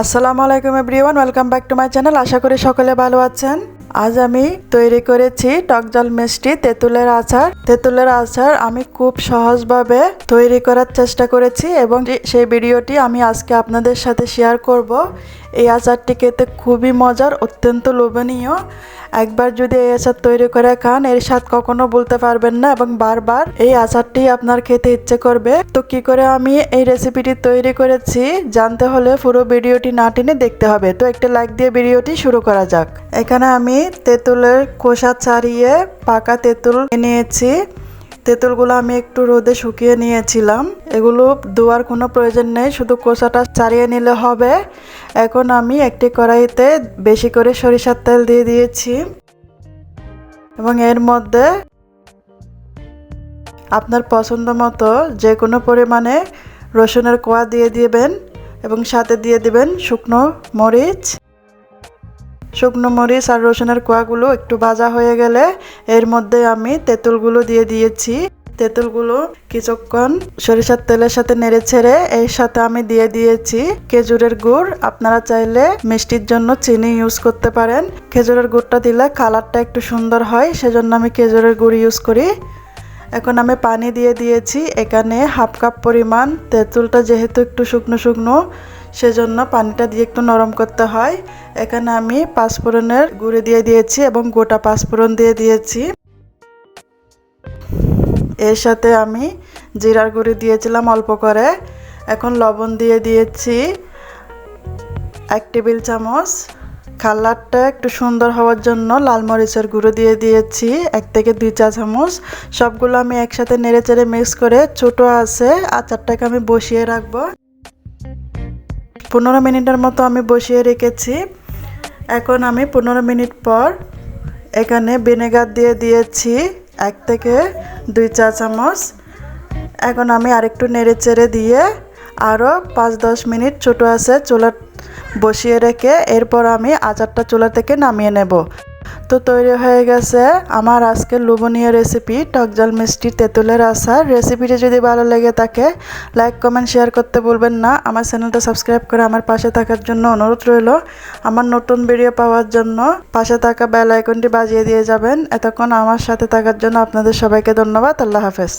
আসসালামু আলাইকুম everyone welcome back to my channel. আশা করি সকলে ভালো আছেন। আজ আমি তৈরি করেছি টকজল মিষ্টি, তেঁতুলের আচার। তেঁতুলের আচার আমি খুব সহজভাবে তৈরি করার চেষ্টা করেছি এবং সেই ভিডিওটি আমি আজকে আপনাদের সাথে শেয়ার করব। এই আচারটি খেতে খুবই মজার, অত্যন্ত লোভনীয়। একবার যদি এই আচার তৈরি করে খান, এর স্বাদ কখনো বলতে পারবেন না এবং বারবার এই আচারটি আপনার খেতে ইচ্ছে করবে। তো কি করে আমি এই রেসিপিটি তৈরি করেছি, জানতে হলে পুরো ভিডিওটি না টেনে দেখতে হবে। তো একটা লাইক দিয়ে ভিডিওটি শুরু করা যাক। এখানে আমি তেঁতুলের খোসা ছাড়িয়ে পাকা তেঁতুল নিয়েছি তেঁতুলগুলো আমি একটু রোদে শুকিয়ে নিয়েছিলাম। এগুলো ধোয়ার কোনো প্রয়োজন নেই, শুধু কোষাটা ছাড়িয়ে নিলে হবে। এখন আমি একটি কড়াইতে বেশি করে সরিষার তেল দিয়ে দিয়েছি। এবং এর মধ্যে আপনার পছন্দ মতো যে কোনো পরিমাণে রসুনের কোয়া দিয়ে দিবেন এবং সাথে দিয়ে দিবেন শুকনো মরিচ। শুকনো মরিচ আর রসুনের কোয়াগুলো একটু ভাজা হয়ে গেলে এর মধ্যে আমি তেঁতুলগুলো দিয়ে দিয়েছি। তেঁতুলগুলো কিছুক্ষণ সরিষার তেলের সাথে নেড়ে ছেড়ে এর সাথে আমি দিয়ে দিয়েছি খেজুরের গুড়। আপনারা চাইলে মিষ্টির জন্য চিনি ইউজ করতে পারেন। খেজুরের গুড়টা দিলে কালারটা একটু সুন্দর হয়, সেজন্য আমি খেজুরের গুড় ইউজ করি। এখন আমি পানি দিয়ে দিয়েছি। এখানে হাফ কাপ পরিমাণ তেঁতুলটা যেহেতু একটু শুকনো শুকনো সেজন্য পানিটা দিয়ে একটু নরম করতে হয়। এখানে আমি পাঁচফোড়নের গুঁড়ি দিয়ে দিয়েছি এবং গোটা পাঁচফোড়ন দিয়ে দিয়েছি। এর সাথে আমি জিরার গুঁড়ি দিয়েছিলাম অল্প করে। এখন লবণ দিয়ে দিয়েছি এক টেবিল চামচ। কালারটা একটু সুন্দর হওয়ার জন্য লাল মরিচের গুঁড়ো দিয়ে দিয়েছি, এক থেকে দুই চা চামচ। সবগুলো আমি একসাথে নেড়ে চেড়ে মিক্স করে ছোটো আছে আচারটাকে আমি বসিয়ে রাখব। পনেরো মিনিটের মতো আমি বসিয়ে রেখেছি। এখন আমি পনেরো মিনিট পর এখানে ভিনেগার দিয়ে দিয়েছি এক থেকে দুই চা চামচ। এখন আমি আরেকটু নেড়ে চেড়ে দিয়ে আরও পাঁচ দশ মিনিট ছোট আছে চুলা বসিয়ে রেখে এরপর আমি আচারটা চুলা থেকে নামিয়ে নেব। তো তৈরি হয়ে গেছে। আমার আজকের লোভনীয় রেসিপি টকজাল মিষ্টি তেঁতুলের আচার। রেসিপিটি যদি ভালো লেগে থাকে লাইক কমেন্ট শেয়ার করতে বলবেন না। আমার চ্যানেলটা সাবস্ক্রাইব করে আমার পাশে থাকার জন্য অনুরোধ রইল। আমার নতুন ভিডিও পাওয়ার জন্য পাশে থাকা বেল আইকনটি বাজিয়ে দিয়ে যাবেন। এতক্ষণ আমার সাথে থাকার জন্য আপনাদের সবাইকে ধন্যবাদ। আল্লাহ হাফেজ।